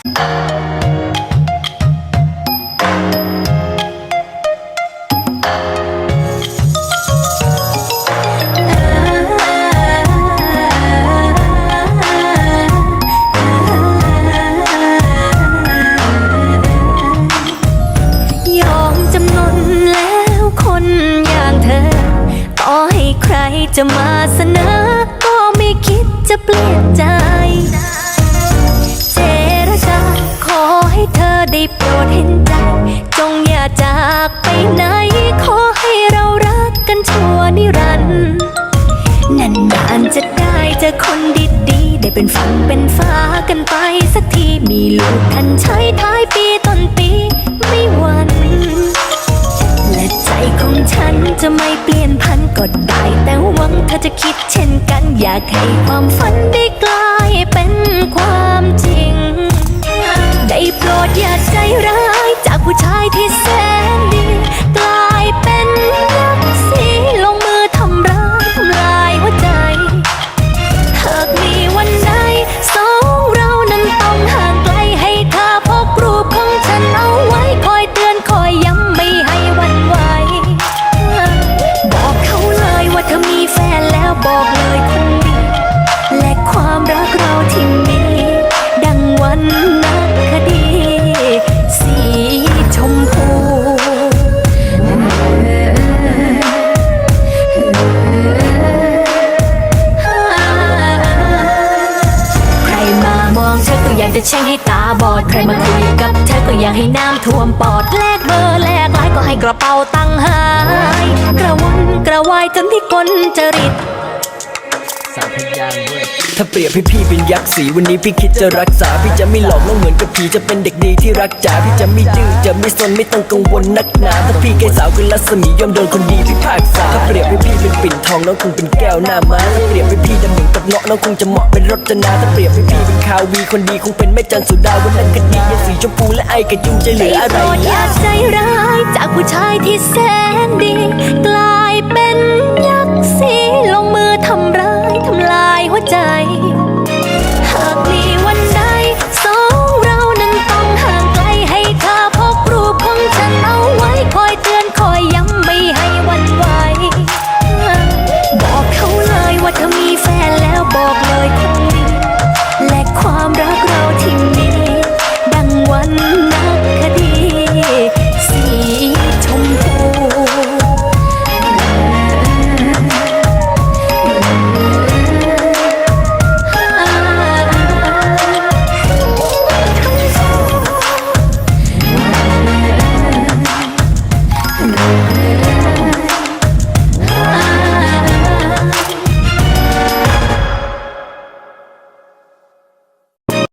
ยอมจำนนแล้วคนอย่างเธอ ต่ให้ใครจะมาเสนอ ก็ไม่คิดจะเปลี่ยนใจ เป็นฝันเป็นฟ้ากันไปสักที มีลูกทันใช้ท้ายปีต้นปี ไม่หวัน และใจของฉันจะไม่เปลี่ยนพันก็ได้ แต่หวังเธอจะคิดเช่นกัน อยากให้ความฝันได้กลายเป็นความจริง ได้โปรดอย่าใจร้าย จากผู้ชายที่แสน องเธอก็อยากจะแช่งให้ตาบอด ใครมาคุยกับเธอก็อยากให้น้ำท่วมปอด แลกเบอร์แลกไลน์ก็ให้กระเป๋าตังค์หาย กระวนกระวายจนที่คนจริตสามพยางด้วย ถ้าเปรียบให้พี่เป็นยักษ์สีวันนี้พี่คิดจะรักษา พี่จะไม่หลอกน้องเหมือนกับผีจะเป็นเด็กดีที่รักจ๋าพี่จะไม่ดื้อจะไม่สนไม่ต้องกังวลนักหนาถ้าพี่แก่สาวคือรัศมีย่อมโดนคนดีพิพากษาถ้าเปรียบให้พี่เป็นปิ่นทองน้องคงเป็นแก้วหน้าม้าถ้าเปรียบให้พี่ดำเหมือนกับเงาะน้องคงจะเหมาะเป็นรจนาถ้าเปรียบให้พี่เป็นคาวีคนดีคงเป็นแม่จันสุดาวันนั้นคดียังสีชมพูและไอกระจุงจะเหลืออะไรอยาล่ะใจร้ายจากผู้ชายที่แสนดี